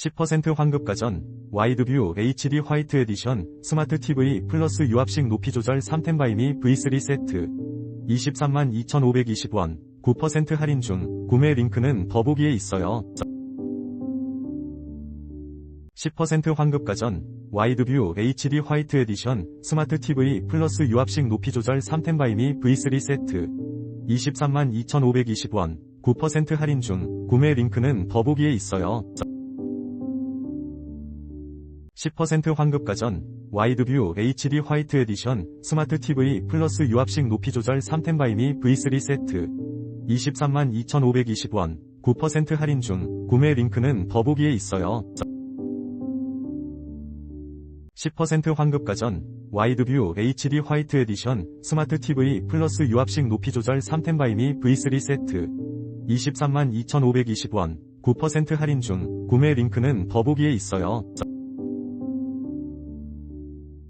10% 환급 가 전, 와이드뷰 HD 화이트 에디션, 스마트 TV 플러스 유압식 높이 조절 3템 바이미 V3 세트. 23만 2,520원, 9% 할인 중, 구매 링크는 더보기에 있어요. 10% 환급 가 전, 와이드뷰 HD 화이트 에디션, 스마트 TV 플러스 유압식 높이 조절 3템 바이미 V3 세트. 23만 2,520원, 9% 할인 중, 구매 링크는 더보기에 있어요. 10% 환급 가 전, 와이드뷰 HD 화이트 에디션, 스마트 TV 플러스 유압식 높이 조절 3템 바이미 V3 세트. 23만 2,520원, 9% 할인 중, 구매 링크는 더보기에 있어요. 10% 환급 가 전, 와이드뷰 HD 화이트 에디션, 스마트 TV 플러스 유압식 높이 조절 3템 바이미 V3 세트. 23만 2,520원, 9% 할인 중, 구매 링크는 더보기에 있어요.